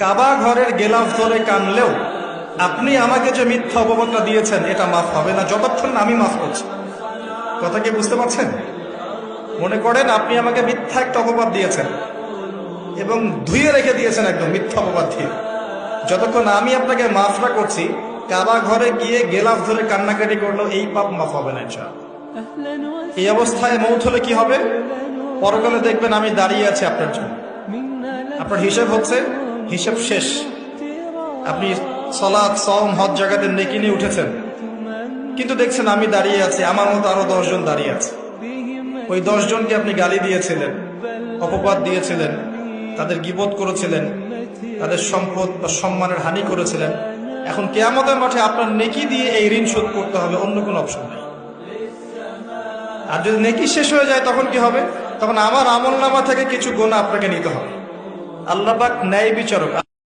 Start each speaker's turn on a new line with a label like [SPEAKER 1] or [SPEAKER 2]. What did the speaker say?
[SPEAKER 1] কাবা ঘরের গেলাফ ধরে কানলেও আপনি আমাকে যে মিথ্যা অপবাদটা দিয়েছেন, এটা মাফ হবে না। যতক্ষণ আমি মাফ করছি। কথা কি বুঝতে পারছেন? মনে করেন আপনি আমাকে মিথ্যা একটা অপবাদ দিয়েছেন এবং ধুয়ে রেখে দিয়েছেন একদম মিথ্যা অপবাদ দিয়ে। যতক্ষণ আমি আপনাকে মাফটা করছি, কাবা ঘরে গিয়ে গেলাফ ধরে কান্নাকাটি করল এই পাপ মাফ হবে না। এই অবস্থায় মৌত হলে কি হবে? পরকালে দেখবেন আমি দাঁড়িয়ে আছি আপনার জন্য। আপনার হিসেব হচ্ছে হিসেব শেষ। আপনি সলাদ সম হজ জায়গাতে নেকি নিয়ে উঠেছেন। কিন্তু দেখছেন আমি দাঁড়িয়ে আছি, আমার মতো আরও দশজন দাঁড়িয়ে আছে। ওই দশজনকে আপনি গালি দিয়েছিলেন, অপবাদ দিয়েছিলেন, তাদের গিবোধ করেছিলেন, তাদের সম্পদ বা সম্মানের হানি করেছিলেন। এখন কেয়ামতের মাঠে আপনার নেকি দিয়ে এই ঋণ শোধ করতে হবে, অন্য কোনো অপশন নেই। আর যদি নেকি শেষ হয়ে যায়, তখন কি হবে? তখন আমার আমল নামা থেকে কিছু গোনা আপনাকে নিতে হবে। আল্লাহ পাক ন্যায় বিচারক।